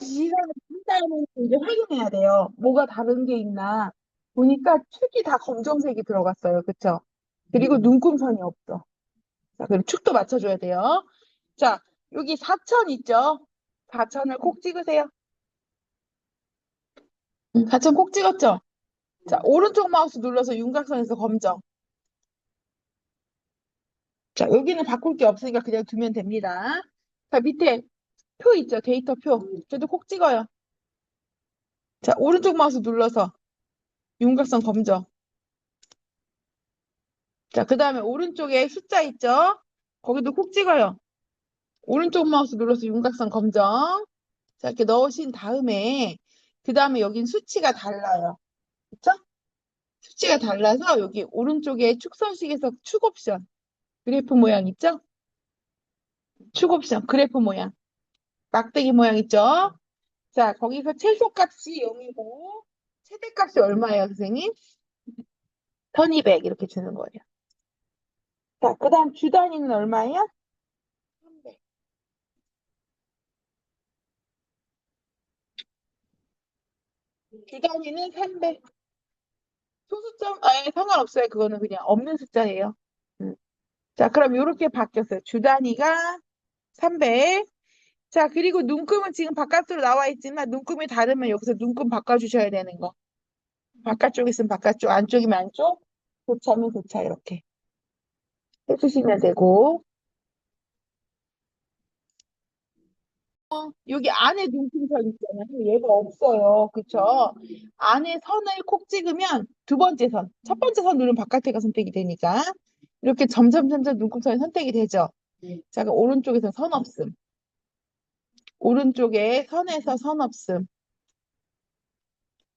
시간을 한 다음에 이제 확인해야 돼요. 뭐가 다른 게 있나. 보니까 축이 다 검정색이 들어갔어요. 그쵸? 그리고 눈금선이 없어. 자, 그럼 축도 맞춰줘야 돼요. 자, 여기 4천 있죠? 4천을 콕 찍으세요. 4천 콕 찍었죠? 자, 오른쪽 마우스 눌러서 윤곽선에서 검정. 자, 여기는 바꿀 게 없으니까 그냥 두면 됩니다. 자, 밑에 표 있죠? 데이터 표. 저도 콕 찍어요. 자, 오른쪽 마우스 눌러서 윤곽선 검정. 자, 그 다음에 오른쪽에 숫자 있죠? 거기도 콕 찍어요. 오른쪽 마우스 눌러서 윤곽선 검정. 자, 이렇게 넣으신 다음에, 그 다음에 여긴 수치가 달라요. 그쵸? 수치가 달라서 여기 오른쪽에 축선식에서 축 옵션. 그래프 모양 있죠? 축 옵션, 그래프 모양. 막대기 모양 있죠? 자, 거기서 최소값이 0이고, 최대값이 얼마예요, 선생님? 1200 이렇게 주는 거예요. 자, 그 다음 주 단위는 얼마예요? 300. 주 단위는 300. 소수점, 아예 상관없어요. 그거는 그냥 없는 숫자예요. 음. 자, 그럼 이렇게 바뀌었어요. 주 단위가 300. 자, 그리고 눈금은 지금 바깥으로 나와 있지만 눈금이 다르면 여기서 눈금 바꿔주셔야 되는 거. 바깥쪽 있으면 바깥쪽, 안쪽이면 안쪽, 교차면 교차 이렇게 해주시면 되고. 어, 여기 안에 눈금선 있잖아요. 얘가 없어요. 그쵸? 안에 선을 콕 찍으면 두 번째 선, 첫 번째 선 누르면 바깥에가 선택이 되니까 이렇게 점점 점점 눈금선이 선택이 되죠. 자, 오른쪽에서 선 없음. 오른쪽에 선에서 선 없음.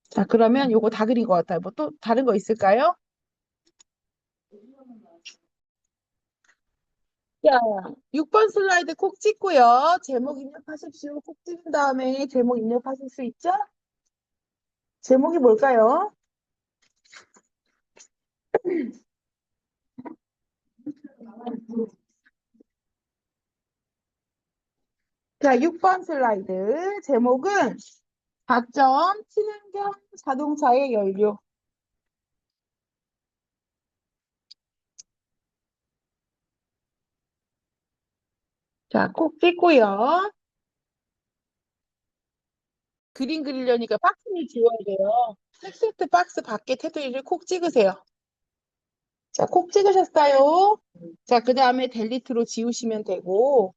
자, 그러면 요거 다 그린 것 같아요. 뭐 또 다른 거 있을까요? 자, 6번 슬라이드 콕 찍고요. 제목 입력하십시오. 콕 찍은 다음에 제목 입력하실 수 있죠? 제목이 뭘까요? 자, 6번 슬라이드. 제목은 4점 친환경 자동차의 연료. 자, 콕 찍고요. 그림 그리려니까 박스를 지워야 돼요. 텍스트 박스 밖에 테두리를 콕 찍으세요. 자, 콕 찍으셨어요. 자, 그 다음에 델리트로 지우시면 되고,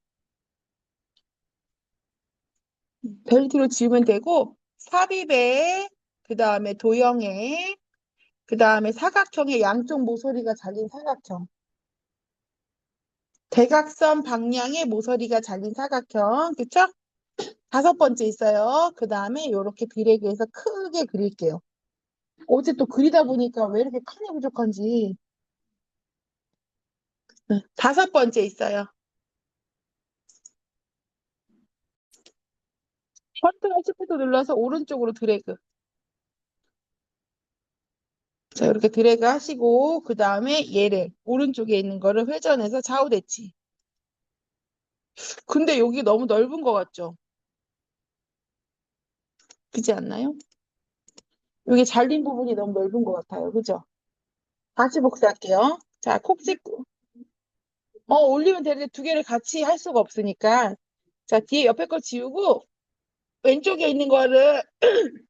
델리트로 지우면 되고, 삽입에, 그 다음에 도형에, 그 다음에 사각형의 양쪽 모서리가 잘린 사각형. 대각선 방향의 모서리가 잘린 사각형. 그쵸? 다섯 번째 있어요. 그 다음에 이렇게 드래그해서 크게 그릴게요. 어제 또 그리다 보니까 왜 이렇게 칸이 부족한지. 네, 다섯 번째 있어요. 컨트롤 시프트 눌러서 오른쪽으로 드래그. 자, 이렇게 드래그 하시고, 그 다음에 얘를, 오른쪽에 있는 거를 회전해서 좌우 대치. 근데 여기 너무 넓은 것 같죠? 그지 않나요? 여기 잘린 부분이 너무 넓은 것 같아요. 그죠? 다시 복사할게요. 자, 콕 찍고. 어, 올리면 되는데 두 개를 같이 할 수가 없으니까. 자, 뒤에 옆에 거 지우고, 왼쪽에 있는 거를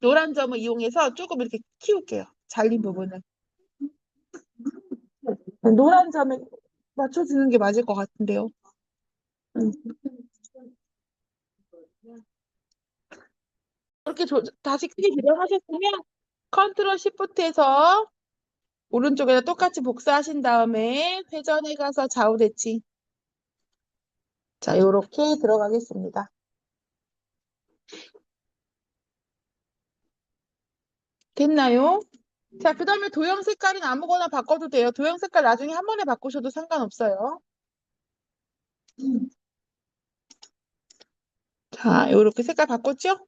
노란 점을 이용해서 조금 이렇게 키울게요. 잘린 부분을. 노란 점에 맞춰주는 게 맞을 것 같은데요. 음. 이렇게 조, 다시 크게 조정하셨으면 컨트롤 시프트에서 오른쪽에다 똑같이 복사하신 다음에 회전해 가서 좌우 대치. 자, 요렇게 들어가겠습니다. 됐나요? 자, 그 다음에 도형 색깔은 아무거나 바꿔도 돼요. 도형 색깔 나중에 한 번에 바꾸셔도 상관없어요. 자, 요렇게 색깔 바꿨죠?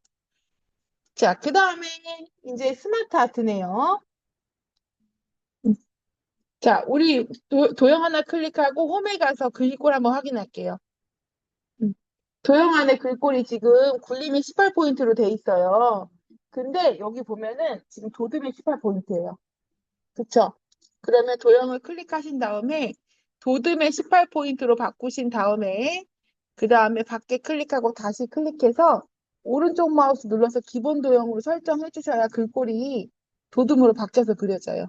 자, 그 다음에 이제 스마트 아트네요. 자, 우리 도, 도형 하나 클릭하고 홈에 가서 글꼴 한번 확인할게요. 음. 도형 안에 글꼴이 지금 굴림이 18포인트로 돼 있어요. 근데 여기 보면은 지금 도듬이 18포인트예요. 그쵸? 그러면 도형을 클릭하신 다음에 도듬의 18포인트로 바꾸신 다음에 그 다음에 밖에 클릭하고 다시 클릭해서 오른쪽 마우스 눌러서 기본 도형으로 설정해 주셔야 글꼴이 도듬으로 바뀌어서 그려져요.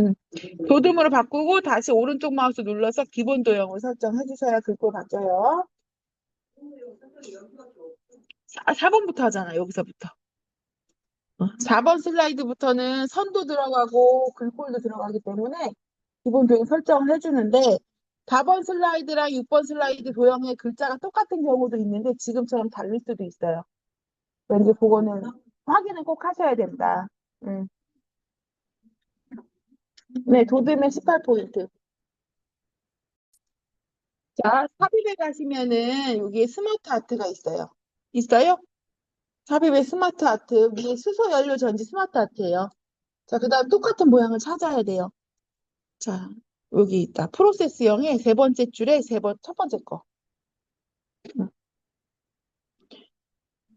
음. 도듬으로 바꾸고 다시 오른쪽 마우스 눌러서 기본 도형으로 설정해 주셔야 글꼴 바뀌어요. 4, 4번부터 하잖아, 여기서부터. 어, 4번 슬라이드부터는 선도 들어가고 글꼴도 들어가기 때문에 기본 도형 설정을 해주는데 4번 슬라이드랑 6번 슬라이드 도형의 글자가 똑같은 경우도 있는데 지금처럼 다를 수도 있어요. 왠지 그거는 확인을 꼭 하셔야 된다. 음. 네, 도듬의 18포인트. 자, 삽입에 가시면은 여기에 스마트 아트가 있어요. 있어요? 삽입에 스마트 아트, 위에 수소 연료 전지 스마트 아트예요. 자, 그 다음 똑같은 모양을 찾아야 돼요. 자, 여기 있다. 프로세스형의 세 번째 줄에 세 번, 첫 번째 거. 음.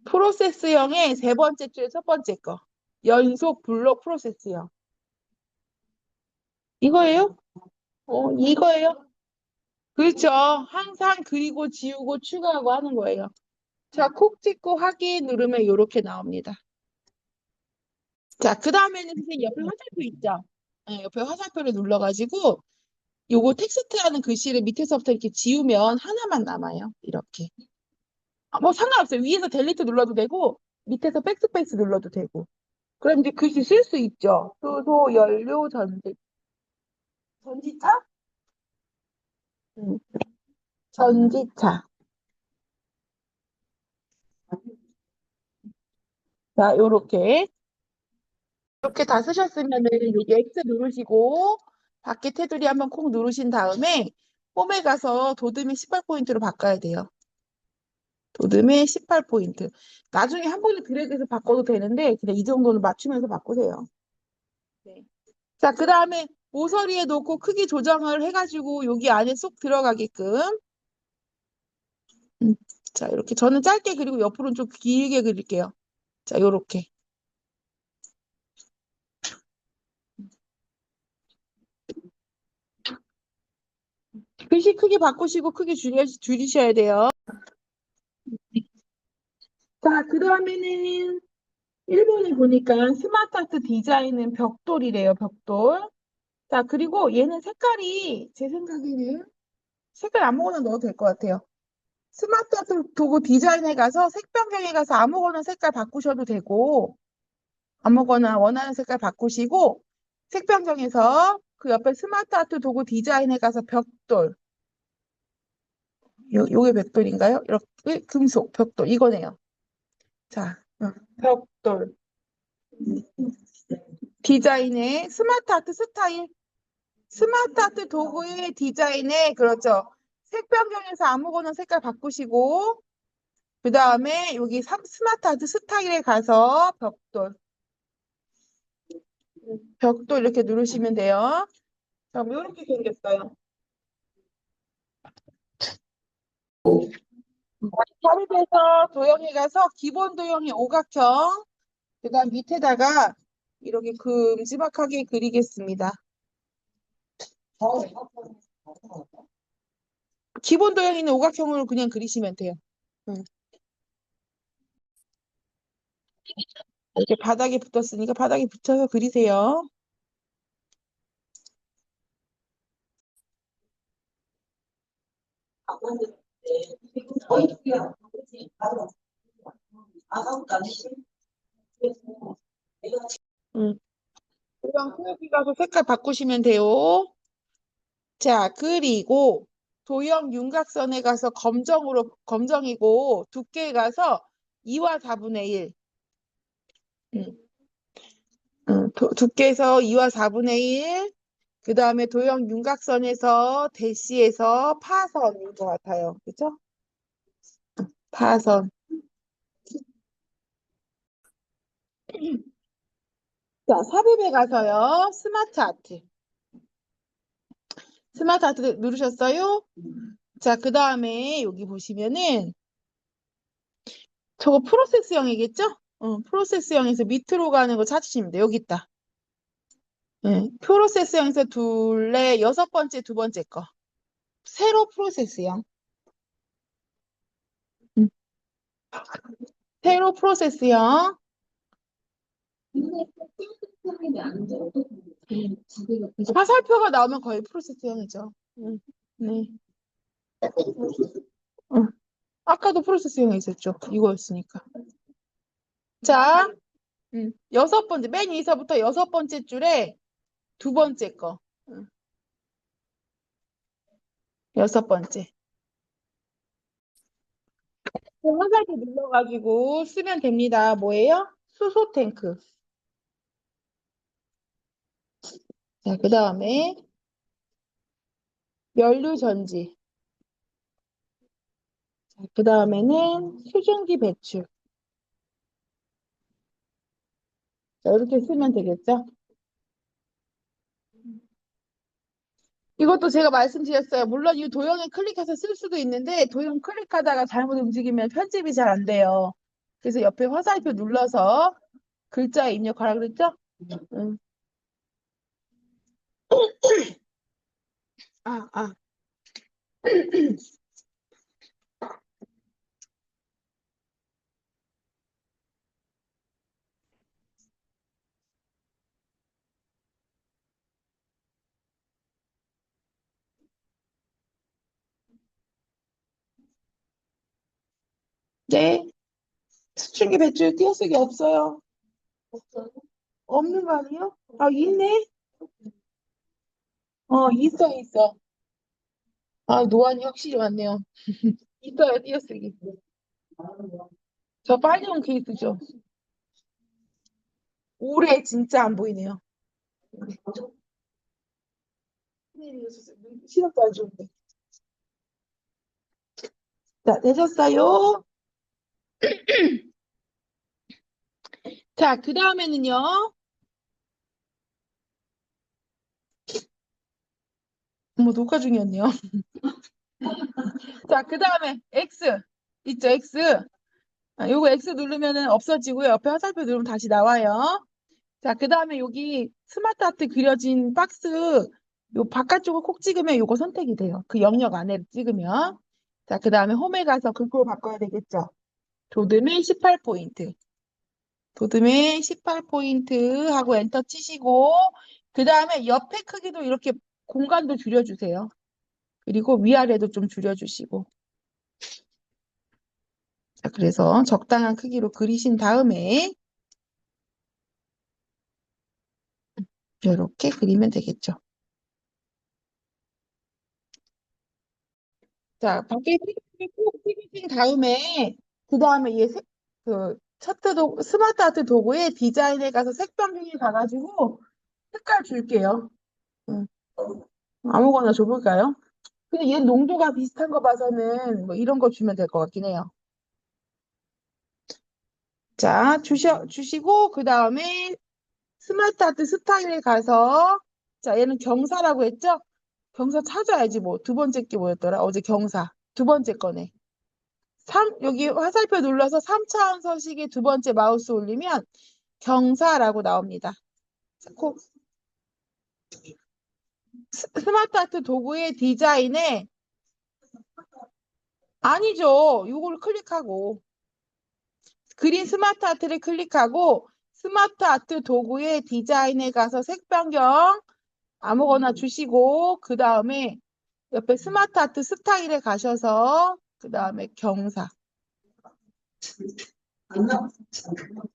프로세스형의 세 번째 줄에 첫 번째 거. 연속 블록 프로세스형. 이거예요? 어, 이거예요? 그렇죠. 항상 그리고 지우고 추가하고 하는 거예요. 자, 콕 찍고 확인 누르면 이렇게 나옵니다. 자, 그 다음에는 선생님 옆에 화살표 있죠? 네, 옆에 화살표를 눌러가지고 요거 텍스트라는 글씨를 밑에서부터 이렇게 지우면 하나만 남아요. 이렇게. 아, 뭐 상관없어요. 위에서 델리트 눌러도 되고 밑에서 백스페이스 눌러도 되고. 그럼 이제 글씨 쓸 수 있죠. 수소, 연료, 전지. 전지차? 음. 전지차. 자, 요렇게. 이렇게 다 쓰셨으면은 여기 X 누르시고 밖에 테두리 한번 콕 누르신 다음에 홈에 가서 도듬이 18포인트로 바꿔야 돼요. 도듬의 18포인트. 나중에 한 번에 드래그해서 바꿔도 되는데 그냥 이 정도는 맞추면서 바꾸세요. 네. 자, 그 다음에 모서리에 놓고 크기 조정을 해가지고 여기 안에 쏙 들어가게끔. 음, 자, 이렇게 저는 짧게 그리고 옆으로는 좀 길게 그릴게요. 자, 요렇게. 글씨 크기 바꾸시고 크기 줄여, 줄이셔야 돼요. 자, 그 다음에는 1번에 보니까 스마트 아트 디자인은 벽돌이래요, 벽돌. 자, 그리고 얘는 색깔이 제 생각에는 색깔 아무거나 넣어도 될 것 같아요. 스마트 아트 도구 디자인에 가서 색 변경에 가서 아무거나 색깔 바꾸셔도 되고, 아무거나 원하는 색깔 바꾸시고, 색 변경에서 그 옆에 스마트 아트 도구 디자인에 가서 벽돌. 요, 요게 벽돌인가요? 이렇게 금속, 벽돌. 이거네요. 자, 어, 벽돌. 디자인의 스마트 아트 스타일. 스마트 아트 도구의 디자인에, 그렇죠. 색 변경해서 아무거나 색깔 바꾸시고, 그 다음에 여기 삼- 스마트 아트 스타일에 가서 벽돌. 벽돌 이렇게 누르시면 돼요. 자, 뭐 이렇게 생겼어요. 삽입해서 도형에 가서 기본 도형이 오각형, 그 다음 밑에다가 이렇게 큼지막하게 그리겠습니다. 기본 도형이는 오각형으로 그냥 그리시면 돼요. 응. 이렇게 바닥에 붙었으니까 바닥에 붙여서 그리세요. 응. 도형 크기 가서 색깔 바꾸시면 돼요. 자, 그리고 도형 윤곽선에 가서 검정으로, 검정이고 두께에 가서 2와 4분의 1. 응. 응, 도- 두께에서 2와 4분의 1. 그 다음에 도형 윤곽선에서 대시에서 파선인 것 같아요. 그죠? 파선. 자, 삽입에 가서요. 스마트 아트. 스마트 아트 누르셨어요? 자, 그 다음에 여기 보시면은 저거 프로세스형이겠죠? 어, 프로세스형에서 밑으로 가는 거 찾으시면 돼요. 여기 있다. 네, 프로세스형에서 둘레 여섯 번째 두 번째 거. 세로 프로세스형. 음. 세로 프로세스형. 화살표가 나오면 거의 프로세스형이죠. 음, 네. 어. 아까도 프로세스형이 있었죠. 이거였으니까. 자, 음, 여섯 번째, 맨 위서부터 여섯 번째 줄에 두 번째 거. 음. 여섯 번째. 화살표 눌러가지고 쓰면 됩니다. 뭐예요? 수소 탱크. 자, 그 다음에 연료 전지. 자, 그 다음에는 수증기 배출. 자, 이렇게 쓰면 되겠죠? 이것도 제가 말씀드렸어요. 물론 이 도형에 클릭해서 쓸 수도 있는데 도형 클릭하다가 잘못 움직이면 편집이 잘 안 돼요. 그래서 옆에 화살표 눌러서 글자 입력하라 그랬죠? 응. 아, 아. 네. 수증기 배출 띄어쓰기 없어요. 없는 거 아니에요? 아, 있네? 어, 있어, 있어. 아, 노안이 확실히 왔네요. 있어요, 띄어쓰기. 저 빨간 케이스죠. 올해 진짜 안 보이네요. 시력도 안 좋은데. 자, 되셨어요? 자, 그 다음에는요. 뭐 녹화 중이었네요. 자, 그 다음에 X 있죠, X. 아, 요거 X 누르면은 없어지고요. 옆에 화살표 누르면 다시 나와요. 자, 그 다음에 여기 스마트 아트 그려진 박스 요 바깥쪽을 콕 찍으면 요거 선택이 돼요. 그 영역 안에 찍으면. 자, 그 다음에 홈에 가서 그걸 바꿔야 되겠죠. 도드맨 18포인트. 도드맨 18포인트 하고 엔터 치시고 그 다음에 옆에 크기도 이렇게 공간도 줄여주세요. 그리고 위아래도 좀 줄여주시고. 자, 그래서 적당한 크기로 그리신 다음에 이렇게 그리면 되겠죠. 자, 밖에 찍으신 다음에 그 다음에 얘 색, 그 차트 도 스마트 아트 도구에 디자인에 가서 색 변경에 가가지고 색깔 줄게요. 응. 아무거나 줘볼까요? 근데 얘 농도가 비슷한 거 봐서는 뭐 이런 거 주면 될 것 같긴 해요. 자, 주셔, 주시고 그 다음에 스마트 아트 스타일에 가서 자, 얘는 경사라고 했죠? 경사 찾아야지 뭐. 두 번째 게 뭐였더라? 어제 경사. 두 번째 거네. 3, 여기 화살표 눌러서 3차원 서식에 두 번째 마우스 올리면 경사라고 나옵니다. 자, 코- 스- 스마트 아트 도구의 디자인에 아니죠. 요걸 클릭하고 그린 스마트 아트를 클릭하고 스마트 아트 도구의 디자인에 가서 색 변경 아무거나 주시고 그 다음에 옆에 스마트 아트 스타일에 가셔서 그 다음에 경사